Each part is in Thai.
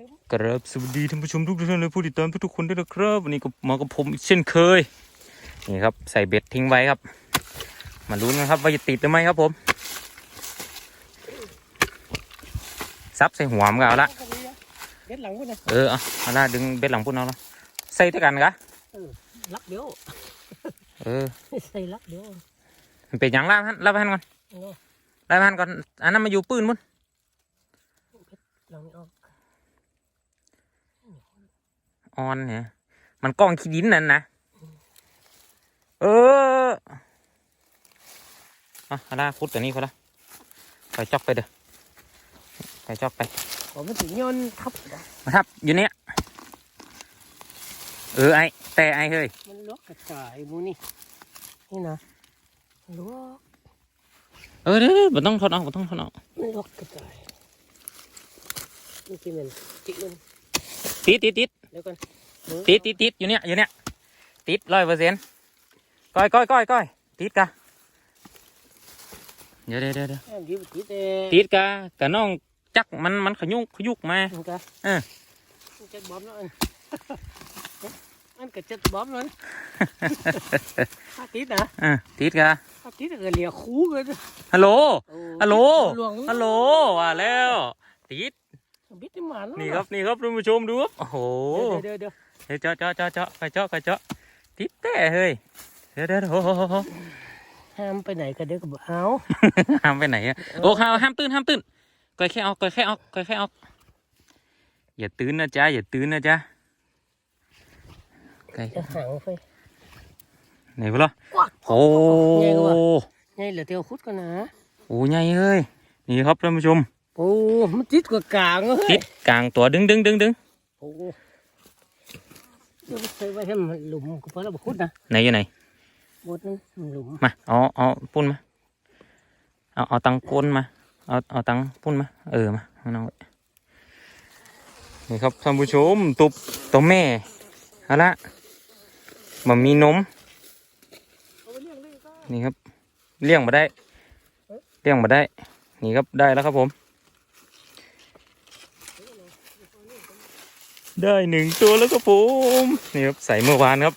ลืมกราบสวัสดีท่านผู้ชมทุกท่านและผู้ติดตามทุกๆคนด้วยนะครับวันนี้ก็มากับผมอีกเช่นเคยนี่ครับใส่เบ็ดทิ้งไว้ครับ มาลุ้นกันครับว่าจะติดหรือไม่ครับผมซับใส่หัวมันก็เอาละเอาไปเลยเบ็ดหลังพุ่นนะเออเอาเอาละดึงเบ็ดหลังพุ่นเอาละใส่ด้วยกันกะลักเดียวเออใส่ลักเดียวมันเป็นอย่างล่าพันล่าพันก่อนเนาะล่าพันก่อนอันนั้นมาอยู่ปืนมุนหลังนี้ออก ออนเนี่ยมันกล้องขี้ดินนั่นนะเออเอาเอาละพุดตัวนี้พอละไปจอกไปเด้อไปจอกไปผมมันถึงย้อนทับมาครับอยู่เนี้ยเออไอแต่ไอเฮ้ยมันลวกกระจายมูนี่นี่นะลวกเออเดี๋ยวเดี๋ยวบ่ต้องทนเอาบ่ต้องทนเอามันลวกกระจายนี่คือมันจิกมันติดติดติดเดี๋ยวก่อนติดติดติดอยู่เนี้ยอยู่เนี้ยติดร้อยเปอร์เซ็นต์ก้อยก้อยก้อยก้อยติดกะเดี๋ยวเดี๋ยวเดี๋ยวเดี๋ยวแอมยิ้มติดเอติดกะกะน้องจักมันมันขยุกขยุกมามันก็เออมันจะบอมแล้วอันอันก็จะบอมเลยถ้าติดนะเออติดกะถ้าติดก็เหลียคู่กันฮัลโหลโอ้ฮัลโหลหลวงฮัลโหลว่าแล้วติด บิดที่หมาแล้วนี่ครับนี่ครับท่านผู้ชมดูครับโอ้โหเดี๋ยวเดี๋ยวเดี๋ยวเฮ้ยเจาะเจาะเจาะเจาะไปเจาะไปเจาะติดแต่เฮ้ยเดี๋ยวเดี๋ยวโอ้โหโอ้โหห้ามไปไหนก็เดี๋ยวก็บอกเอาห้ามไปไหนอะโอ้ห้ามห้ามตื่นห้ามตื่นก่อยแค่ออกก่อยแค่ออกก่อยแค่ออกอย่าตื่นนะจ๊ะอย่าตื่นนะจ๊ะไก่จะหางไปไหนวะล่ะว้าโอ้ใหญ่กว่าไงเหลือเตียวคุดกันนะโหใหญ่เอ้ยนี่ครับท่านผู้ชม โอ้มันติดกว่ากลางเฮ้ติยดกลางตัวดึงดึงดึงดึงโอ้เดี๋ยวใส่ไว้ให้มันหลุมก็พอแล้วบอกคุดนะไหนอยู่ไหนบดนั้นมันหลุมมาเอาเอาปุ้นมาเอาเอาตังก้นมาเอาเอาตังปุ้นมาเออมาเอาน้องไว้นี่ครับท่านผู้ชมตุบตัวแม่เอาละมันมีนมนี่ครับเลี้ยงมาได้เลี้ยงมาได้ นี่ครับได้แล้วครับผม ได้หนึ่งตัวแล้วครับผม นี่ครับใส่เมื่อวานครับ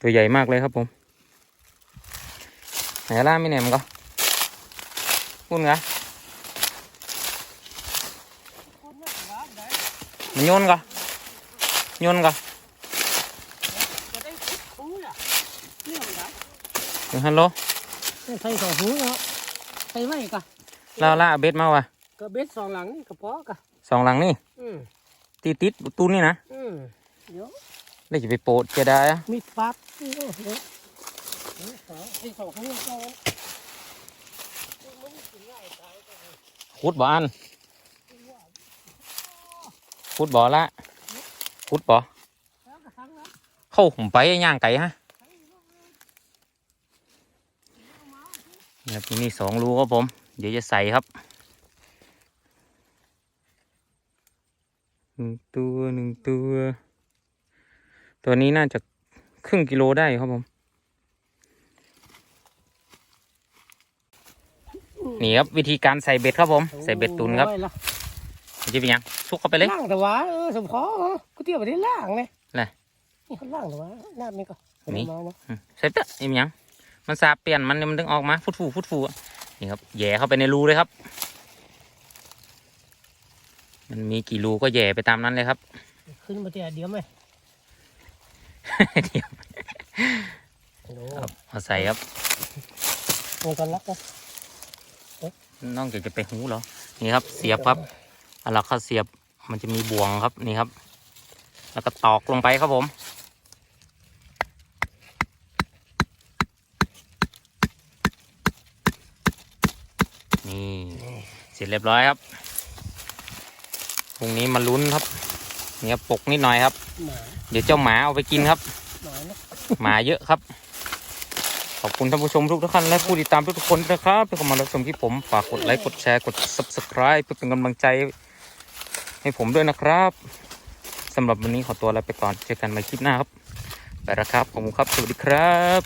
ตัวใหญ่มากเลยครับผม ไหนล่าไม่แหนมนก็พุ่นกะมันโยนก็โยนกะเนี่ยมันไงฮัลโหล ใส่สองหูเนาะใส่ไว้ก็ลาล่าเอาเบ็ดมาวะก็เบ็ดสองหลังนี่ก็พอก็สองหลังนี่อืมติดติดตูนนี่นะอืมเดี๋ยวแล้วจะไปโปรดจะได้อะมีดปัดนี่เดี๋ยวเดี๋ยวใส่สองหูก็ขุดบ่อันขุดบ่ละขุดบ่แล้วก็ทั้งนั้นเข้าผมไปย่างไก่ฮะ เนี่ยนี่สองรูครับผม เดี๋ยวจะใส่ครับหนึ่งตัวหนึ่งตัว ตัวนี้น่าจะครึ่งกิโลได้ครับผม นี่ครับวิธีการใส่เบ็ดครับผม ใส่เบ็ดตุนครับโอ้ยล่ะมันจะเป็นยังซุกเข้าไปเลยล่างแต่ว่าเออสมพอเออกูเตี้ยวไปที่ล่างเลยไหนนี่เขาล่างแต่ว่าน้ำนี่ก็นี่เอามาเนาะอืมใส่เตอะนี่มันยัง มันสาบเปลี่ยนมันเนี่ยมันดึงออกมาฟุดฟูฟุดฟูอะนี่ครับแหย่เข้าไปในรูเลยครับ มันมีกี่รูก็แหย่ไปตามนั้นเลยครับ ขึ้นมาเตี้ยเดียวไหมเดี๋ยวโอ้ครับเอาใส่ครับโหกันลักนะน้องจะจะไปหูเหรอ นี่ครับ เสียบครับเอาละเข้าเสียบมันจะมีบ่วงครับนี่ครับ แล้วก็ตอกลงไปครับผม นี่เสร็จเรียบร้อยครับพรุ่งนี้มาลุ้นครับนี่ครับปกนิดหน่อยครับหมาเดี๋ยวเจ้าหมาเอาไปกินครับหมาเนาะหมาเยอะครับ ขอบคุณท่านผู้ชมทุกท่านและผู้ติดตามทุกๆคนนะครับที่เข้ามารับชมที่ผมฝากกดไลค์กดแชร์กด subscribe เพื่อเป็นกำลังใจให้ผมด้วยนะครับสำหรับวันนี้ขอตัวลาไปก่อนเจอกันใหม่คลิปหน้าครับ ไปแล้วครับขอบคุณครับ สวัสดีครับ